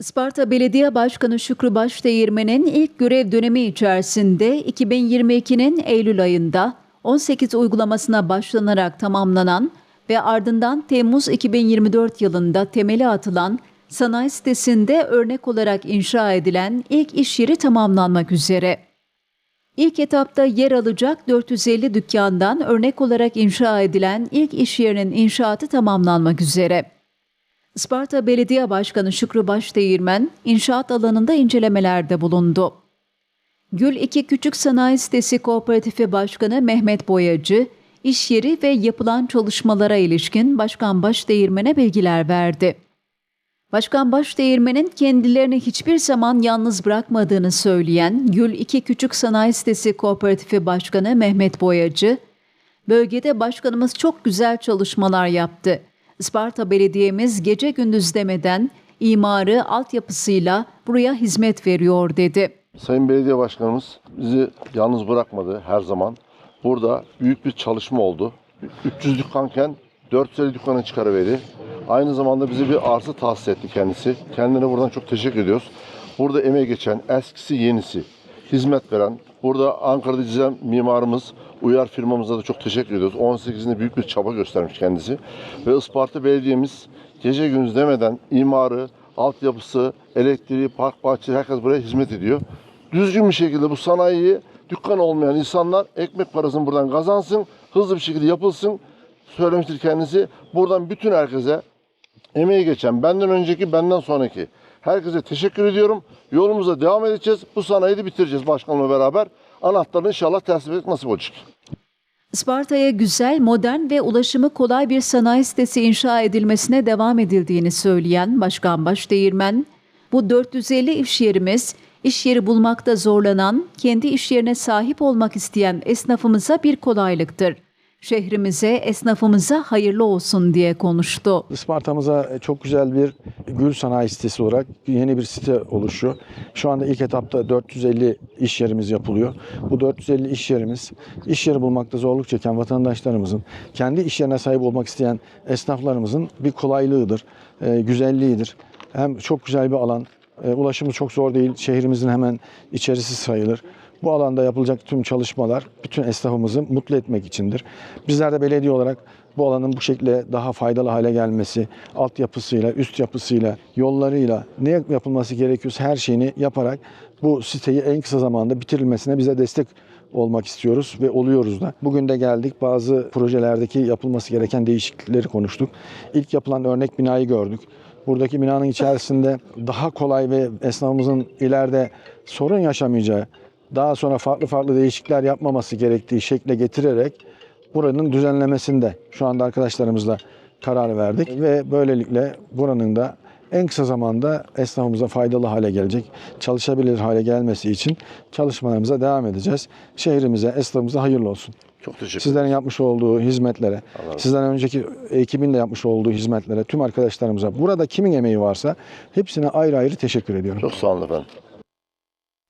Isparta Belediye Başkanı Şükrü Başdeğirmen'in ilk görev dönemi içerisinde 2022'nin Eylül ayında 18 uygulamasına başlanarak tamamlanan ve ardından Temmuz 2024 yılında temeli atılan sanayi sitesinde örnek olarak inşa edilen ilk iş yeri tamamlanmak üzere. İlk etapta yer alacak 450 dükkandan örnek olarak inşa edilen ilk iş yerinin inşaatı tamamlanmak üzere. Isparta Belediye Başkanı Şükrü Başdeğirmen inşaat alanında incelemelerde bulundu. Gül 2 Küçük Sanayi Sitesi Kooperatifi Başkanı Mehmet Boyacı, iş yeri ve yapılan çalışmalara ilişkin Başkan Başdeğirmen'e bilgiler verdi. Başkan Başdeğirmen'in kendilerini hiçbir zaman yalnız bırakmadığını söyleyen Gül 2 Küçük Sanayi Sitesi Kooperatifi Başkanı Mehmet Boyacı, bölgede başkanımız çok güzel çalışmalar yaptı. Isparta Belediye'miz gece gündüz demeden imarı altyapısıyla buraya hizmet veriyor dedi. Sayın Belediye Başkanımız bizi yalnız bırakmadı her zaman. Burada büyük bir çalışma oldu. 300 dükkanken 450 dükkana çıkarıverdi. Aynı zamanda bize bir arsa tahsis etti kendisi. Kendine buradan çok teşekkür ediyoruz. Burada emeği geçen, eskisi yenisi, hizmet veren, burada Ankara'da çizen mimarımız, Uyar firmamıza da çok teşekkür ediyoruz. 18'inde büyük bir çaba göstermiş kendisi. Ve Isparta Belediye'miz gece gündüz demeden imarı, altyapısı, elektriği, park bahçesi herkes buraya hizmet ediyor. Düzgün bir şekilde bu sanayiyi dükkan olmayan insanlar ekmek parasını buradan kazansın, hızlı bir şekilde yapılsın söylemiştir kendisi. Buradan bütün herkese emeği geçen, benden önceki, benden sonraki herkese teşekkür ediyorum. Yolumuza devam edeceğiz. Bu sanayiyi de bitireceğiz başkanla beraber. Anahtarını inşallah teslim etmek nasip olacak. Isparta'ya güzel, modern ve ulaşımı kolay bir sanayi sitesi inşa edilmesine devam edildiğini söyleyen Başkan Başdeğirmen, bu 450 iş yerimiz, iş yeri bulmakta zorlanan, kendi iş yerine sahip olmak isteyen esnafımıza bir kolaylıktır. Şehrimize, esnafımıza hayırlı olsun diye konuştu. Isparta'mıza çok güzel bir gül sanayi sitesi olarak yeni bir site oluşuyor. Şu anda ilk etapta 450 iş yerimiz yapılıyor. Bu 450 iş yerimiz iş yeri bulmakta zorluk çeken vatandaşlarımızın, kendi iş yerine sahip olmak isteyen esnaflarımızın bir kolaylığıdır, e, güzelliğidir. Hem çok güzel bir alan, e, ulaşımı çok zor değil, şehrimizin hemen içerisi sayılır. Bu alanda yapılacak tüm çalışmalar bütün esnafımızı mutlu etmek içindir. Bizler de belediye olarak bu alanın bu şekilde daha faydalı hale gelmesi, altyapısıyla, üst yapısıyla, yollarıyla ne yapılması gerekiyorsa her şeyini yaparak bu siteyi en kısa zamanda bitirilmesine bize destek olmak istiyoruz ve oluyoruz da. Bugün de geldik bazı projelerdeki yapılması gereken değişiklikleri konuştuk. İlk yapılan örnek binayı gördük. Buradaki binanın içerisinde daha kolay ve esnafımızın ileride sorun yaşamayacağı, daha sonra farklı farklı değişiklikler yapmaması gerektiği şekle getirerek buranın düzenlemesinde şu anda arkadaşlarımızla karar verdik ve böylelikle buranın da en kısa zamanda esnafımıza faydalı hale gelecek, çalışabilir hale gelmesi için çalışmalarımıza devam edeceğiz. Şehrimize, esnafımıza hayırlı olsun. Çok teşekkür ederim. Sizlerin yapmış olduğu hizmetlere, sizden önceki ekibin de yapmış olduğu hizmetlere, tüm arkadaşlarımıza, burada kimin emeği varsa hepsine ayrı ayrı teşekkür ediyorum. Çok sağ olun efendim.